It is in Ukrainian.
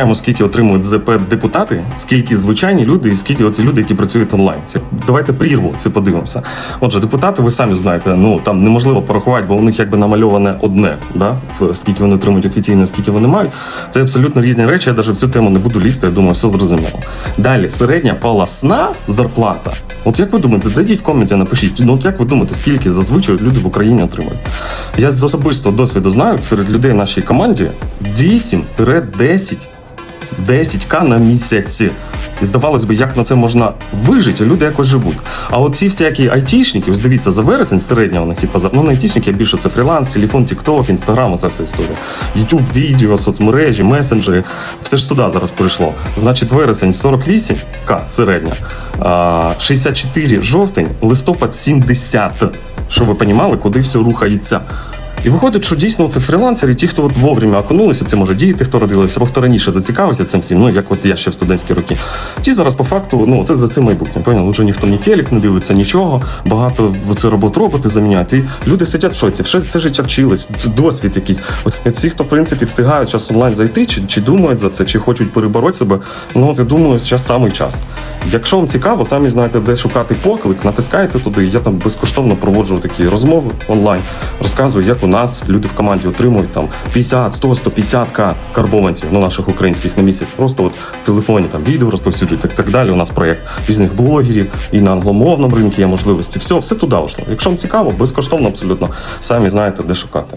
Знаємо, скільки отримують ЗП депутати, скільки звичайні люди, і скільки оці люди, які працюють онлайн. Це давайте прірву це подивимося. Отже, депутати, ви самі знаєте, ну там неможливо порахувати, бо у них якби намальоване одне, да? в- скільки вони отримують офіційно, скільки вони мають. Це абсолютно різні речі. Я навіть в цю тему не буду лізти. Я думаю, все зрозуміло. Далі середня полосна зарплата. От як ви думаєте, зайдіть в коменті, напишіть. Ну от як ви думаєте, скільки зазвичай люди в Україні отримують? Я з особистого досвіду знаю, серед людей в нашій команді 8-10 10к на місяці. І здавалось би, як на це можна вижити, люди якось живуть. А от ці всякі айтішники, дивіться, за вересень середня у них, типу, ну не айтішники, більше це фріланс, телефон, тікток, інстаграм, оця вся історія. Ютуб, відео, соцмережі, месенджери, все ж туди зараз прийшло. Значить, вересень 48к середня, а, 64 жовтень, листопад 70. Щоб ви розуміли, куди все рухається. І виходить, що дійсно це фрілансери, ті, хто от вовремя окунулися, це може діти, хто родилися, або хто раніше зацікавився цим всім, ну як от я ще в студентські роки. Ті зараз по факту, ну це за це майбутнє. Поняв? Уже ніхто ні телек не дивиться, нічого. Багато це роботу роботи заміняють. І люди сидять в шоці, все це життя вчились, досвід якийсь. От ці, хто в принципі встигають час онлайн зайти, чи, чи думають за це, чи хочуть перебороти себе. Ну от я думаю, зараз самий час. Якщо вам цікаво, самі знаєте, де шукати поклик, натискайте туди. Я там безкоштовно проводжу такі розмови онлайн, розказую, як у нас люди в команді отримують там 50, 100, 150 к карбованців ну, наших українських на місяць. Просто от в телефоні там відео розповсюджують, так, так далі. У нас проєкт різних блогерів і на англомовному ринку є можливості. Все, все туди вийшло. Якщо вам цікаво, безкоштовно абсолютно самі знаєте, де шукати.